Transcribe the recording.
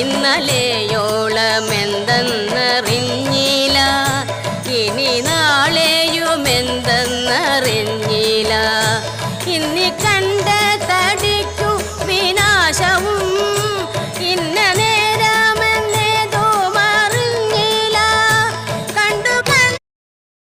ഇന്നലെയോളമെന്തെന്നറിഞ്ഞില്ല. ഇനി നാളെയുമെന്തെന്നറിഞ്ഞില്ല. ഇന്നി